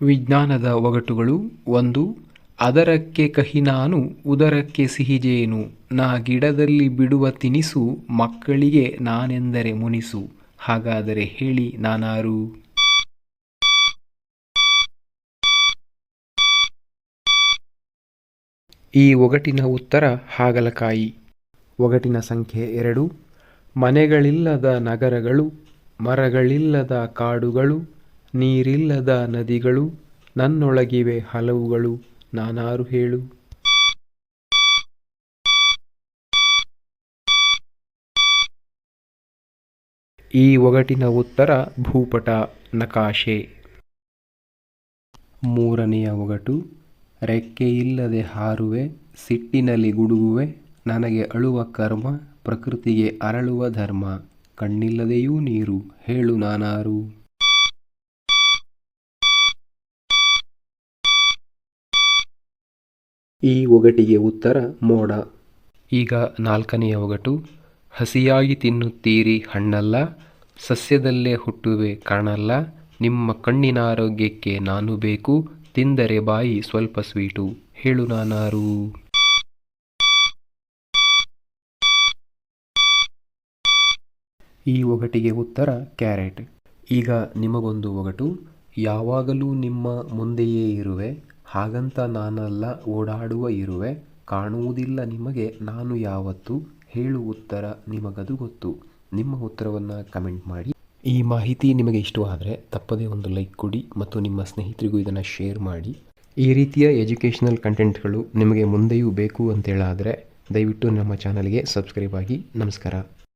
ವಿಜ್ಞಾನದ ಒಗಟುಗಳು ಒಂದು, ಅದರಕ್ಕೆ ಕಹಿ ನಾನು, ಉದರಕ್ಕೆ ಸಿಹಿಜೇನು, ನಾ ಗಿಡದಲ್ಲಿ ಬಿಡುವ ತಿನಿಸು ಮಕ್ಕಳಿಗೆ ನಾನೆಂದರೆ ಮುನಿಸು, ಹಾಗಾದರೆ ಹೇಳಿ ನಾನಾರು. ಈ ಒಗಟಿನ ಉತ್ತರ ಹಾಗಲಕಾಯಿ. ಒಗಟಿನ ಸಂಖ್ಯೆ ಎರಡು, ಮನೆಗಳಿಲ್ಲದ ನಗರಗಳು, ಮರಗಳಿಲ್ಲದ ಕಾಡುಗಳು ನೀರಿಲ್ಲದ ನದಿಗಳು ನನ್ನೊಳಗಿವೆ ಹಲವುಗಳು, ನಾನಾರು ಹೇಳು. ಈ ಒಗಟಿನ ಉತ್ತರ ಭೂಪಟ ನಕಾಶೆ. ಮೂರನೆಯ ಒಗಟು ರೆಕ್ಕೆಯಿಲ್ಲದೆ ಹಾರುವೆ, ಸಿಟ್ಟಿನಲ್ಲಿ ಗುಡುಗುವೆ, ನನಗೆ ಅಳುವ ಕರ್ಮ, ಪ್ರಕೃತಿಗೆ ಅರಳುವ ಧರ್ಮ, ಕಣ್ಣಿಲ್ಲದೆಯೂ ನೀರು, ಹೇಳು ನಾನಾರು. ಈ ಒಗಟಿಗೆ ಉತ್ತರ ಮೋಡ. ಈಗ ನಾಲ್ಕನೆಯ ಒಗಟು ಹಸಿಯಾಗಿ ತಿನ್ನುತ್ತೀರಿ ಹಣ್ಣಲ್ಲ ಸಸ್ಯದಲ್ಲೇ ಹುಟ್ಟುವೆ ಕಾಣಲ್ಲ ನಿಮ್ಮ ಕಣ್ಣಿನ ಆರೋಗ್ಯಕ್ಕೆ ನಾನು ಬೇಕು ತಿಂದರೆ ಬಾಯಿ ಸ್ವಲ್ಪ ಸ್ವೀಟು. ಹೇಳು ನಾನಾರು. ಈ ಒಗಟಿಗೆ ಉತ್ತರ ಕ್ಯಾರೆಟ್. ಈಗ ನಿಮಗೊಂದು ಒಗಟು ಯಾವಾಗಲೂ ನಿಮ್ಮ ಮುಂದೆಯೇ ಇರುವೆ ಹಾಗಂತ ನಾನಲ್ಲ ಓಡಾಡುವ ಇರುವೆ, ಕಾಣುವುದಿಲ್ಲ ನಿಮಗೆ, ನಾನು ಯಾವತ್ತು? ಹೇಳು ಉತ್ತರ ನಿಮಗದು ಗೊತ್ತು. ನಿಮ್ಮ ಉತ್ತರವನ್ನು ಕಮೆಂಟ್ ಮಾಡಿ. ಈ ಮಾಹಿತಿ ನಿಮಗೆ ಇಷ್ಟವಾದರೆ ತಪ್ಪದೇ ಒಂದು ಲೈಕ್ ಕೊಡಿ ಮತ್ತು ನಿಮ್ಮ ಸ್ನೇಹಿತರಿಗೂ ಇದನ್ನು ಶೇರ್ ಮಾಡಿ. ಈ ರೀತಿಯ ಎಜುಕೇಷನಲ್ ಕಂಟೆಂಟ್ಗಳು ನಿಮಗೆ ಮುಂದೆಯೂ ಬೇಕು ಅಂತೇಳಾದರೆ ದಯವಿಟ್ಟು ನಮ್ಮ ಚಾನಲ್ಗೆ ಸಬ್ಸ್ಕ್ರೈಬ್ ಆಗಿ ನಮಸ್ಕಾರ.